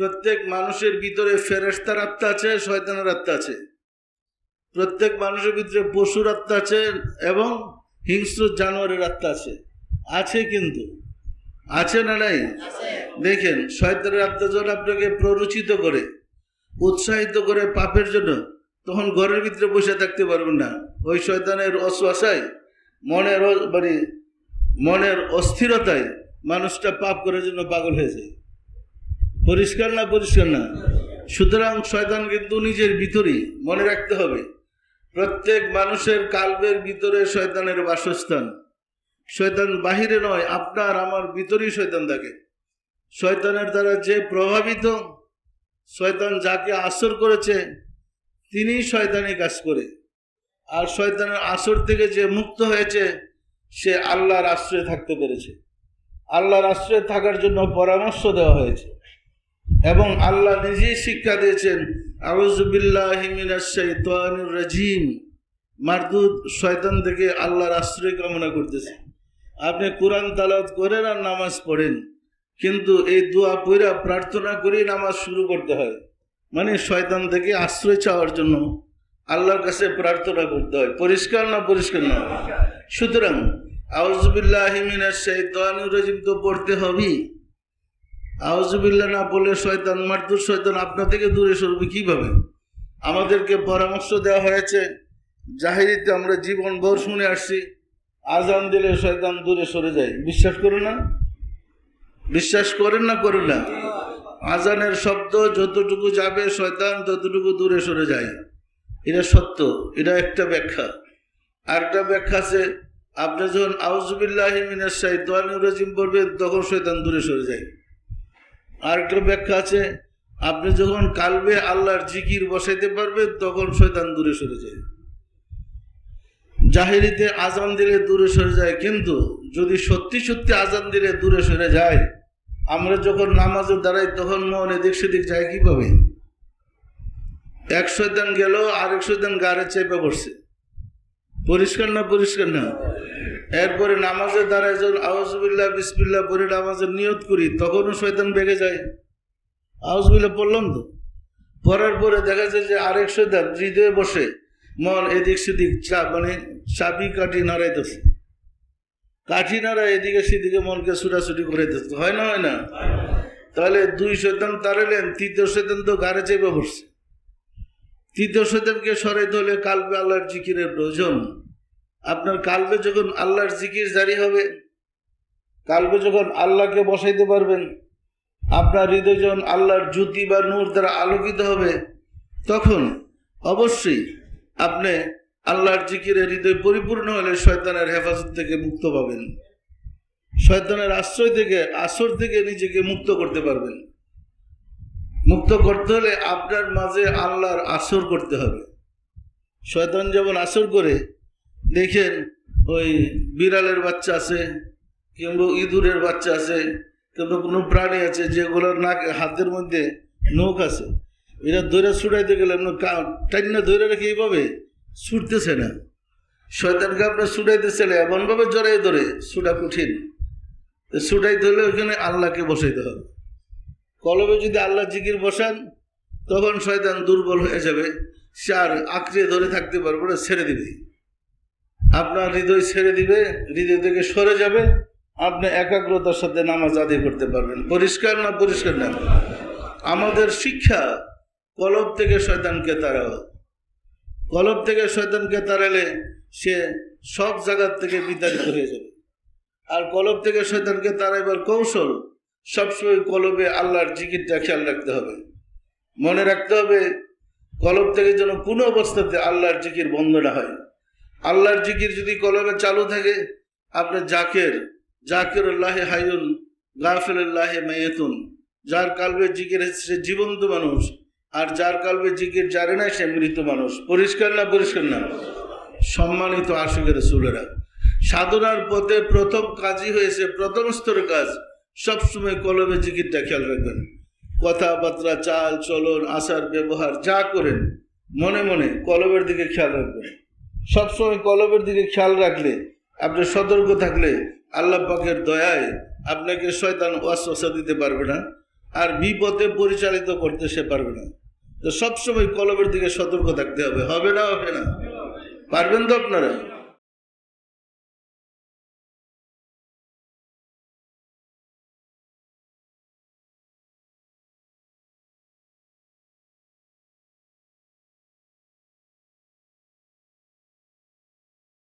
প্রত্যেক মানুষের ভিতরে ফেরেস্তার আত্মা আছে শয়তানের আত্মা আছে। প্রত্যেক মানুষের ভিতরে পশুর আত্মা আছে এবং হিংস্র জানোয়ারের আত্মা আছে। আছে কিন্তু। আছে না নাই? দেখেন শয়তানের আত্মা যখন আপনাকে প্ররোচিত করে উৎসাহিত করে পাপের জন্য তখন ঘরের ভিতরে বসে থাকতে পারবেন না। ওই শয়তানের অশ্বাসায় মনের মানে মনের অস্থিরতায় মানুষটা পাপ করার জন্য পাগল হয়ে যায়। পরিষ্কার না পরিষ্কার না? সুতরাং শয়তান কিন্তু নিজের ভিতরেই মনে রাখতে হবে। প্রত্যেক মানুষের কালবের ভিতরে শয়তানের বাসস্থান। শয়তান বাহিরে নয়, আপনার আমার ভিতরেই শয়তান থাকে। শয়তানের দ্বারা যে প্রভাবিত, শয়তান যাকে আসর করেছে, তিনি শয়তানি কাজ করে। আর শয়তানের আসর থেকে যে মুক্ত হয়েছে, সে আল্লাহর আশ্রয়ে থাকতে পেরেছে। আল্লাহর আশ্রয়ে থাকার জন্য পরামর্শ দেওয়া হয়েছে। এবং আল্লাহ নিজেই শিক্ষা দিয়েছেন রাজিম। মারদুদ শয়তান থেকে আল্লাহর আশ্রয় কামনা করতেছে। আপনি কোরআন তালাত করেন আর নামাজ পড়েন, কিন্তু এই দোয়া পইরা প্রার্থনা করেই নামাজ শুরু করতে হয়। মানে শয়তান থেকে আশ্রয় চাওয়ার জন্য আল্লাহর কাছে প্রার্থনা করতে হয়, পরিষ্কার না পরিষ্কার না? সুতরাং আউজবিল্লাহিমিনাশাইতানির রাজিম তো পড়তে হবেই। আউজুবিল্লাহ না বলে শয়তান মারদুর শয়তান আপনা থেকে দূরে সরবে কীভাবে? আমাদেরকে পরামর্শ দেওয়া হয়েছে। জাহিরিতে আমরা জীবন ভর শুনে আসছি আজান দিলে শয়তান দূরে সরে যায়। বিশ্বাস করো না? বিশ্বাস করেন না করেন না? আজানের শব্দ যতটুকু যাবে শয়তান ততটুকু দূরে সরে যায়। এটা সত্য, এটা একটা ব্যাখ্যা। আরেকটা ব্যাখ্যা আছে, আপনি যখন আউজুবিল্লাহ মিনার শাহিদ রাজিম পড়বেন, তখন শয়তান দূরে সরে যায়। আরেকটা ব্যাখ্যা আছে, আপনি যখন কালবে আল্লাহর জিকির বসাইতে পারবেন, তখন শয়তান দূরে সরে যায়। জাহেরিতে আজান দিলে দূরে সরে যায়, কিন্তু যদি সত্যি সত্যি আজান দিলে দূরে সরে যায়, আমরা যখন নামাজে দাঁড়াই, তখন মন এদিক সেদিক যায় কীভাবে? এক শয়তান গেল, আরেক শয়তান গাড়ে চেপে বসছে। পরিষ্কার না পরিষ্কার না? এরপরে নামাজের দ্বারা যখন আউজবিল্লাহ বিসমিল্লাহ পরে নামাজের নিয়ত করি, তখনও শয়তান বেগে যায়। আউজবিল্লাহ পড়লাম তো। পড়ার পরে দেখা যায় যে আরেক শয়তান হৃদয়ে বসে, মন এদিক সেদিক চা মানে চাবি কাঠি নাড়াইতেছে। কাঠি নাড়া এদিকে সেদিকে মনকে ছুটাছুটি করে দিতে হয় না হয় না? তাহলে দুই শয়তান তাড়ালেন তৃতীয় শয়তান তো গাড়ে চেপে বসছে। তৃতীয় শয়তানকে সরাইতে হলে কালবে আল্লাহর জিকিরের প্রয়োজন। আপনার কালবে যখন আল্লাহর জিকির জারি হবে, কালবে যখন আল্লাহকে বসাইতে পারবেন, আপনার হৃদয় যখন আল্লাহর জ্যোতি বা নূর দ্বারা আলোকিত হবে, তখন অবশ্যই আপনি আল্লাহর জিকিরে হৃদয় পরিপূর্ণ হলে শয়তানের হেফাজত থেকে মুক্ত পাবেন। শয়তানের আশ্রয় থেকে, আসর থেকে নিজেকে মুক্ত করতে পারবেন। মুক্ত করতে হলে আপনার মাঝে আল্লাহর আসর করতে হবে। শয়তান যেমন আসর করে দেখেন, ওই বিড়ালের বাচ্চা আছে, কিংবা ইঁদুরের বাচ্চা আছে, কিংবা কোনো প্রাণী আছে যেগুলোর নাক, হাতের মধ্যে নখ আছে। এরা দৈরা ছুটাইতে গেলে এমন টাইনা ধরে রেখে এইভাবে ছুটতেছে না। শয়তানকে আপনার ছুটাইতেছে না, এমনভাবে জড়াই ধরে ছুটা কঠিন। তো ছুটাইতে হলে ওইখানে আল্লাহকে বসাইতে হবে। কলবে যদি আল্লাহ জিকির বসান, তখন শয়তান দুর্বল হয়ে যাবে, সে আর আঁকড়ে ধরে থাকতে পারবে না, ছেড়ে দিবে। আপনার হৃদয় ছেড়ে দিবে, হৃদয় থেকে সরে যাবে। আপনি একাগ্রতার সাথে নামাজ আদায় করতে পারবেন। পরিষ্কার না পরিষ্কার না? আমাদের শিক্ষা, কলব থেকে শয়তানকে তাড়াও। কলব থেকে শয়তানকে তাড়ালে সে সব জায়গার থেকে বিতাড়িত হয়ে যাবে। আর কলব থেকে শয়তানকে তাড়াইবার কৌশল, সবসময় কলবে আল্লাহর জিকিরটা খেয়াল রাখতে হবে। মনে রাখতে হবে, কলব থেকে যেন কোনো অবস্থাতে আল্লাহর জিকির বন্ধ না হয়। আল্লাহর জিকির যদি কলমে চালু থাকে আপনার জাকের জাকের আল্লাহে হাইউন গাফেল্লাহে মেয়েতুন যার কালবে জিকির সে জীবন্ত মানুষ, আর যার কালবে জিকির জানে না সে মৃত মানুষ। পরিষ্কার না পরিষ্কার না? সম্মানিত আশুকের সুলেরা সাধনার পথে প্রথম কাজই হয়েছে, প্রথম স্তরের কাজ, সবসময় কলমে জিকিরটা খেয়াল রাখবেন। কথাবার্তা, চাল, চলন, আচার, ব্যবহার, যা করেন, মনে মনে কলমের দিকে খেয়াল রাখবেন। সবসময় কলমের দিকে খেয়াল রাখলে, আপনি সতর্ক থাকলে আল্লাহ পাকের দয়ায় আপনাকে শয়তান ওয়াসা দিতে পারবে না আর বিপথে পরিচালিত করতে সে পারবে না। তো সবসময় কলমের দিকে সতর্ক থাকতে হবে হবে না হবে না? পারবেন তো আপনারা?